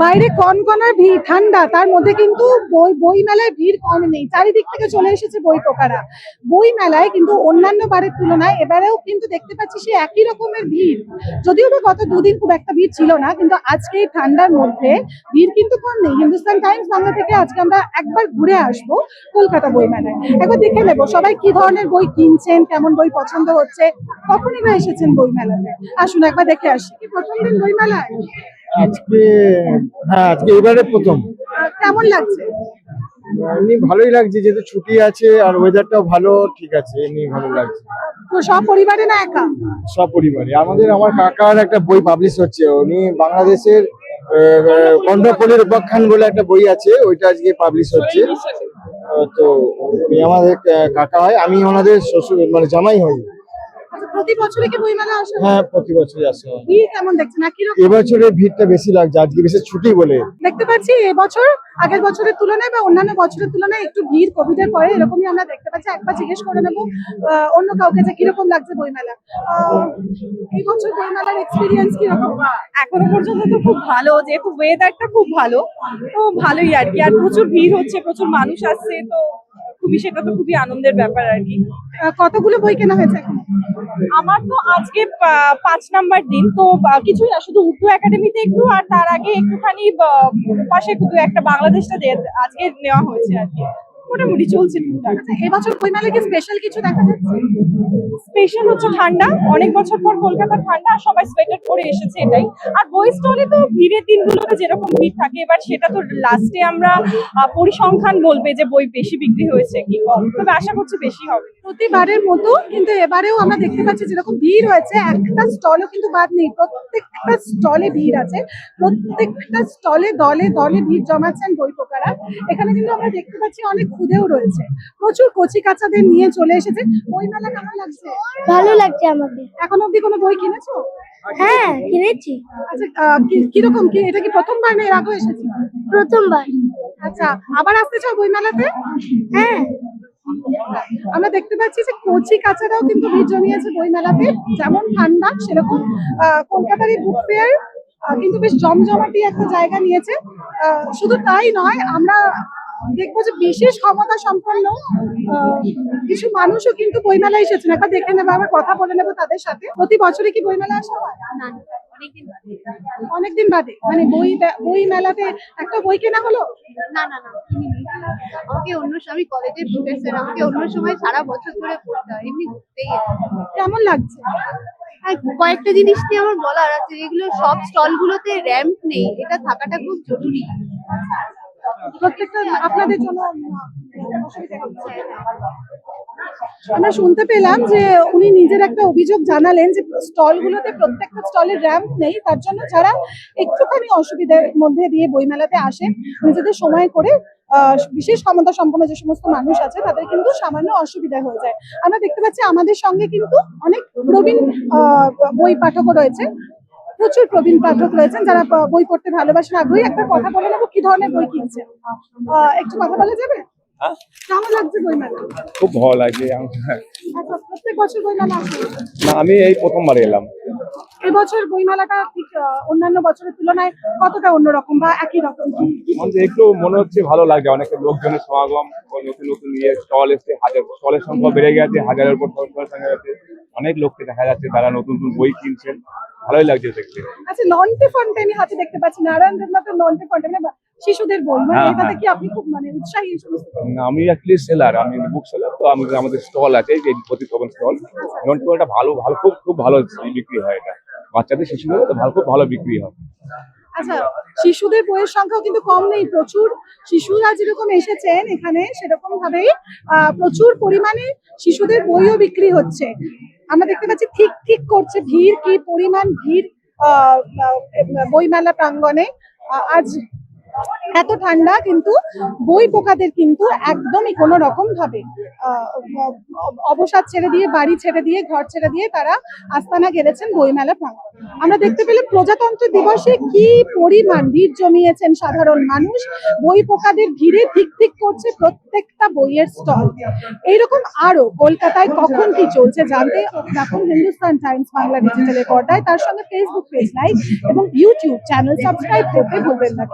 বাইরে কনকনা ভিড়, ঠান্ডা, তার মধ্যে কিন্তু বই বই মেলায় ভিড় কম নেই। চারিদিক থেকে চলে এসেছে বই পোকারা বই মেলায় কিন্তু অন্যান্য বারের তুলনায় এবারেও কিন্তু দেখতে পাচ্ছি সে একই রকমের ভিড়। যদিও বা গত দুদিন খুব একটা ভিড় ছিল না, কিন্তু আজকে এই ঠান্ডার মধ্যে ভিড় কিন্তু কম নেই। হিন্দুস্তান টাইমস বাংলা থেকে আজকে আমরা একবার ঘুরে আসব কলকাতা বই মেলায় একবার দেখে নেব সবাই কি ধরনের বই কিনছেন, কেমন বই পছন্দ হচ্ছে, কখনই বা এসেছেন বই মেলাতে আসুন একবার দেখে আসি। কি প্রথম দিন বই মেলায় আজকে হ্যাঁ আজকে এবারে প্রথম। কেমন লাগছে? এমনি ভালোই লাগছে যেহেতু ছুটি আছে আর ওয়েদারটাও ভালো ঠিক আছে এমনি ভালো লাগছে। তো সব পরিবারে না একা? সব পরিবারে আমাদের আমার কাকার একটা বই পাবলিশ হচ্ছে উনি বাংলাদেশের কণ্ঠপল্লীর উপাখ্যান বলে একটা বই আছে ওইটা আজকে পাবলিশ হচ্ছে। তো উনি আমাদের কাকা হয় আমি ওনাদের শ্বশুর মানে জামাই হই। প্রতি বছরে কি বই মেলা আসে? হ্যাঁ প্রতি বছরই আসে। ভিড় কেমন দেখছেন? একই রকম এবছরের ভিড়টা বেশি লাগছে আজকে বেশি ছুটি বলে। দেখতে পাচ্ছি এবছর আগের বছরের তুলনায় বা অন্যান্য বছরের তুলনায় একটু ভিড় কোভিড এর পরে এরকমই আমরা দেখতে পাচ্ছি। একবার জিজ্ঞেস করে নেব আহ, অন্য কাউকে যে কীরকম লাগছে বইমেলা। আহ, এই বছর বইমেলার এক্সপিরিয়েন্স কীরকম? এখনও পর্যন্ত তো খুব ভালো যেহেতু ওয়েদারটা খুব ভালো তো ভালোই আর কি। আর প্রচুর ভিড় হচ্ছে প্রচুর মানুষ আসছে তো খুবই সেটা তো খুবই আনন্দের ব্যাপার আর কি। কতগুলো বই কেনা হয়েছে এখন? আমার তো আজকে পাঁচ নাম্বার দিন তো কিছুই না শুধু উর্দু একাডেমিতে একটু আর তার আগে একটুখানি পাশে দু একটা বাংলাদেশটা আজকে নেওয়া হয়েছে আর কি। মোটামুটি চলছে টুকটাক। আচ্ছা এবছর বইমেলায় কি স্পেশাল কিছু দেখা যাচ্ছে? স্পেশাল হচ্ছে ঠান্ডা। অনেক বছর পর কলকাতা ঠান্ডা আর সবাই সোয়েটার পরে এসেছে এটাই। আর বই স্টলে তো ভিড়ের দিনগুলোতে যেরকম ভিড় থাকে এবার সেটা তো লাস্টে আমরা পরিসংখ্যান বলবে যে বই বেশি বিক্রি হয়েছে কি কম। তবে আশা করছি বেশি হবে। প্রতিবারের মতো কিন্তু এবারেও আমরা দেখতে পাচ্ছি যেরকম ভিড় হয়েছে একটা স্টলও কিন্তু বাদ নেই। প্রত্যেকটা স্টলে ভিড় আছে। প্রত্যেকটা স্টলে দলে দলে ভিড় জমাচ্ছেন বই পোকারা। এখানে কিন্তু আমরা দেখতে পাচ্ছি অনেক খুদেও রয়েছে। প্রচুর কচি কাচাদের নিয়ে চলে এসেছে। বই মেলা কেমন লাগছে? ভালো লাগছে আমাকে এখন অব্দি কোনো বই কিনেছো? হ্যাঁ কিনেছি। আচ্ছা আহ, কি- কীরকম কি? এটা কি প্রথমবার না এর আগেও এসেছে? প্রথমবার। আচ্ছা আবার আসতে চাও বই মেলাতে হ্যাঁ। আমরা দেখতে পাচ্ছি যে কচি কাচারাও কিন্তু ভিড় জমিয়েছে বই মেলাতে যেমন ঠান্ডা সেরকম আহ, কলকাতার এই বুক ফেয়ার কিন্তু বেশ জমজমাটি একটা জায়গা নিয়েছে। আহ, শুধু তাই নয় আমরা দেখব যে বিশেষ ক্ষমতা সম্পন্ন কিছু মানুষও কিন্তু বইমেলা এসেছেন। একবার দেখে নেব আবার কথা বলে নেব তাদের সাথে। প্রতি বছরে কি বইমেলা আসা হয়? অনেকদিন বাদে। মানে বই বই মেলাতে একটা বই কেনা হলো? না না না আমাকে অন্য সময় আমি কলেজে প্রফেসর আমাকে অন্য সময় সারা বছর ধরে পড়তে হয় এমনি ঘুরতেই কেমন লাগছে? আর কয়েকটা জিনিস নিয়ে আমার বলার আছে যেগুলো সব স্টল গুলোতে র্যাম্প নেই এটা থাকাটা খুব জরুরি। আমরা শুনতে পেলাম যে উনি নিজের একটা অভিযোগ জানালেন যে স্টলগুলোতে প্রত্যেকটা স্টলের র্যাম্প নেই, তার জন্য যারা একটুখানি অসুবিধার মধ্যে দিয়ে বইমেলাতে আসেন নিজেদের সময় করে বিশেষ ক্ষমতা সম্পন্ন যে সমস্ত মানুষ আছে, তাদের কিন্তু সামান্য অসুবিধা হয়ে যায়। আমরা দেখতে পাচ্ছি আমাদের সঙ্গে কিন্তু অনেক প্রবীণ বই পাঠকও রয়েছে। প্রচুর প্রবীণ পাঠক রয়েছেন যারা বই পড়তে ভালোবাসেন আগ্রহী একটা কথা বলে নেব কি ধরনের বই কিনছেন একটু কথা বলা যাবে? কেমন লাগছে বই মেলা খুব ভালো লাগে আম- আচ্ছা প্রত্যেক বছর বই না আমি এই প্রথমবার এলাম। এবছর বই মেলাটা ঠিক অন্যান্য বছরের তুলনায় কতটা অন্যরকম বা একই রকম? আমাদের একটু মনে হচ্ছে ভালো লাগে অনেক লোকজনের সমাগম নতুন নতুন ইয়ে স্টল এসছে হাজার স্টলের সংখ্যা বেড়ে গেছে হাজারের উপর স্টল সংখ্যা অনেক লোককে দেখা যাচ্ছে তারা নতুন নতুন বই কিনছেন। ভালোই লাগছে দেখতে। আচ্ছা নন্টে ফন্টে আমি হাতে দেখতে পাচ্ছি নারায়ণ দেবনাথের নন্টে ফন্টে মানে শিশুদের বই মানে হ্যাঁ, এটাতে হ্যাঁ। কি আপনি খুব মানে উৎসাহী আমি অ্যাকচুয়ালি সেলার আমি বুক সেলার তো আমি আমাদের স্টল আছে যে প্রতিপবন স্টল নন্টটা ভালো ভালো খুব খুব ভালো বিক্রি হয় এটা। বাচ্চাদের শিশুদের তো ভালো খুব ভালো বিক্রি হয়। আচ্ছা শিশুদের বইয়ের সংখ্যাও কিন্তু কম নেই প্রচুর। শিশুরা যেরকম এসেছেন এখানে সেরকম ভাবেই প্রচুর পরিমাণে শিশুদের বইও বিক্রি হচ্ছে। আমরা দেখতে পাচ্ছি ঠিক ঠিক করছে ভিড় কি পরিমাণ ভিড় বইমেলা প্রাঙ্গণে? আজ এত ঠান্ডা কিন্তু বই পোকাদের কিন্তু একদমই কোনো রকম ভাবে অবসাদ ছেড়ে দিয়ে, বাড়ি ছেড়ে দিয়ে, ঘর ছেড়ে দিয়ে তারা আস্তানা গেড়েছেন বইমেলা প্রাঙ্গণ। আমরা দেখতে পেলাম প্রজাতন্ত্র দিবসে কি পরিমাণ ভিড় জমিয়েছেন সাধারণ মানুষ। বই পোকাদের ভিড়ে ঠিক ঠিক করছে প্রত্যেকটা বইয়ের স্টল। এইরকম আরও কলকাতায় কখন কি চলছে জানতে দেখুন হিন্দুস্তান টাইমস বাংলা ডিজিটালের পর্দায়। তার সঙ্গে ফেসবুক পেজ লাইক এবং ইউটিউব চ্যানেল সাবস্ক্রাইব করতে ভুলবেন না।